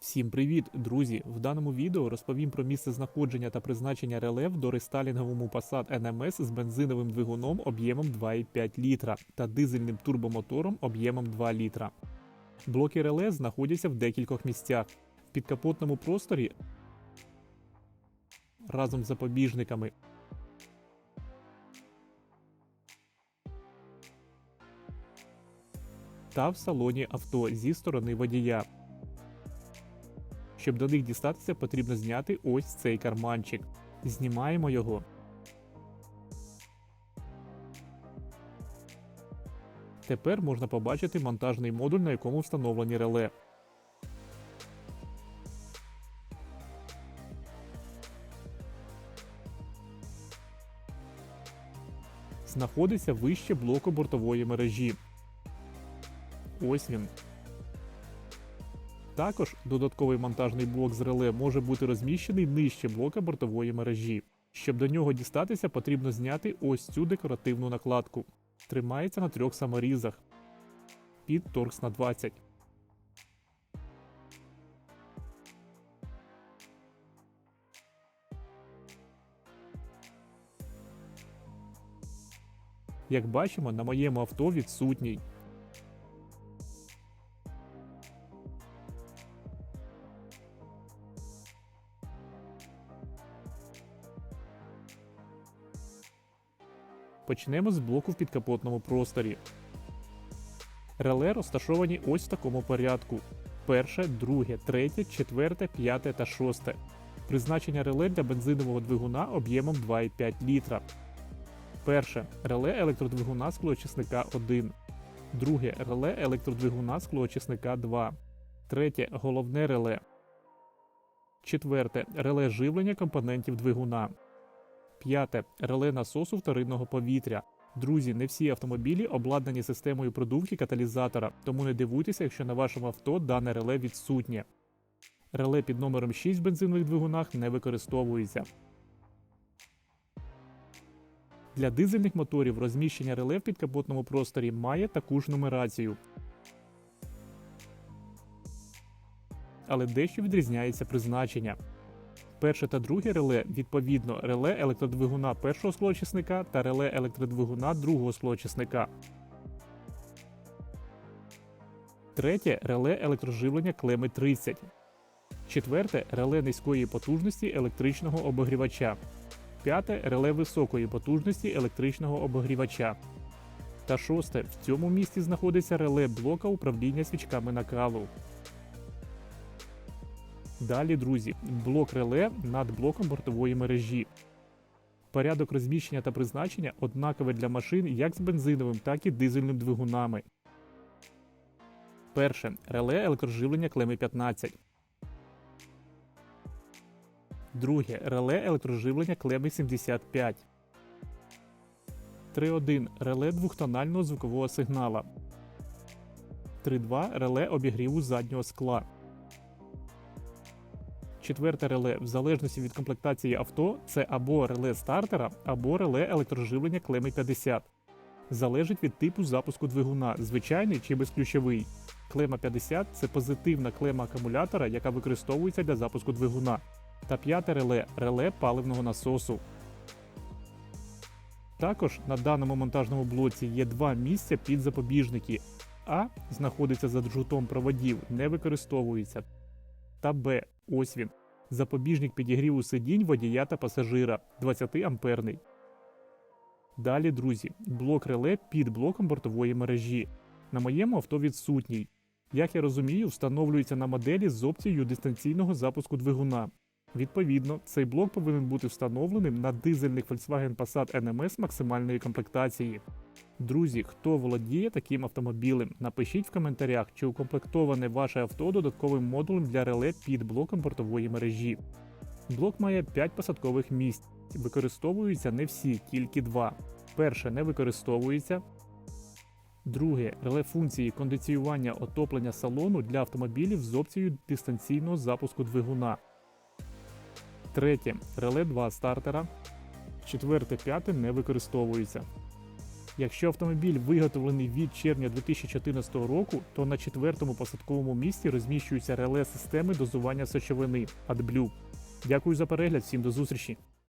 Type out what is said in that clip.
Всім привіт, друзі! В даному відео розповім про місце знаходження та призначення реле в дорестайлінговому Passat NMS з бензиновим двигуном об'ємом 2,5 літра та дизельним турбомотором об'ємом 2 літра. Блоки реле знаходяться в декількох місцях. В підкапотному просторі разом з запобіжниками. Та в салоні авто зі сторони водія. Щоб до них дістатися, потрібно зняти ось цей карманчик. Знімаємо його. Тепер можна побачити монтажний модуль, на якому встановлені реле. Знаходиться вище блоку бортової мережі. Ось він. Також додатковий монтажний блок з реле може бути розміщений нижче блока бортової мережі. Щоб до нього дістатися, потрібно зняти ось цю декоративну накладку. Тримається на трьох саморізах. Під торкс на 20. Як бачимо, на моєму авто відсутній. Почнемо з блоку в підкапотному просторі. Реле розташовані ось в такому порядку: перше, друге, третє, четверте, п'яте та шосте. Призначення реле для бензинового двигуна об'ємом 2,5 літра. Перше реле електродвигуна склоочисника 1. Друге реле електродвигуна склоочисника 2. Третє головне реле. Четверте реле живлення компонентів двигуна. П'яте реле насосу вторинного повітря. Друзі, не всі автомобілі обладнані системою продувки каталізатора, тому не дивуйтеся, якщо на вашому авто дане реле відсутнє. Реле під номером 6 в бензинових двигунах не використовується. Для дизельних моторів розміщення реле в підкапотному просторі має таку ж нумерацію. Але дещо відрізняється призначення. Перше та друге реле відповідно реле електродвигуна першого склоочисника та реле електродвигуна другого склоочисника. Третє реле електроживлення клеми 30. Четверте реле низької потужності електричного обогрівача. П'яте реле високої потужності електричного обогрівача. Та шосте в цьому місці знаходиться реле блока управління свічками накалу. Далі, друзі, блок реле над блоком бортової мережі. Порядок розміщення та призначення однаковий для машин як з бензиновим, так і дизельним двигунами. Перше реле електроживлення клеми 15. Друге реле електроживлення клеми 75. 3.1 реле двохтонального звукового сигнала. 3.2 реле обігріву заднього скла. Четверте реле, в залежності від комплектації авто, це або реле стартера, або реле електроживлення клеми 50. Залежить від типу запуску двигуна, звичайний чи безключовий. Клема 50 це позитивна клема акумулятора, яка використовується для запуску двигуна. Та п'яте реле реле паливного насосу. Також на даному монтажному блоці є два місця під запобіжники. А знаходиться за джутом проводів, не використовується. Та Б. Ось він. Запобіжник підігріву сидінь водія та пасажира 20 амперний. Далі, друзі, блок реле під блоком бортової мережі. На моєму авто відсутній. Як я розумію, встановлюється на моделі з опцією дистанційного запуску двигуна. Відповідно, цей блок повинен бути встановленим на дизельних Volkswagen Passat NMS максимальної комплектації. Друзі, хто володіє таким автомобілем, напишіть в коментарях, чи укомплектоване ваше авто додатковим модулем для реле під блоком бортової мережі. Блок має 5 посадкових місць. Використовуються не всі, тільки два. Перше не використовується. Друге реле функції кондиціювання отоплення салону для автомобілів з опцією дистанційного запуску двигуна. Третє реле 2 стартера. Четверте, п'яте не використовується. Якщо автомобіль виготовлений від червня 2014 року, то на четвертому посадковому місці розміщуються реле системи дозування сечовини AdBlue. Дякую за перегляд, всім до зустрічі!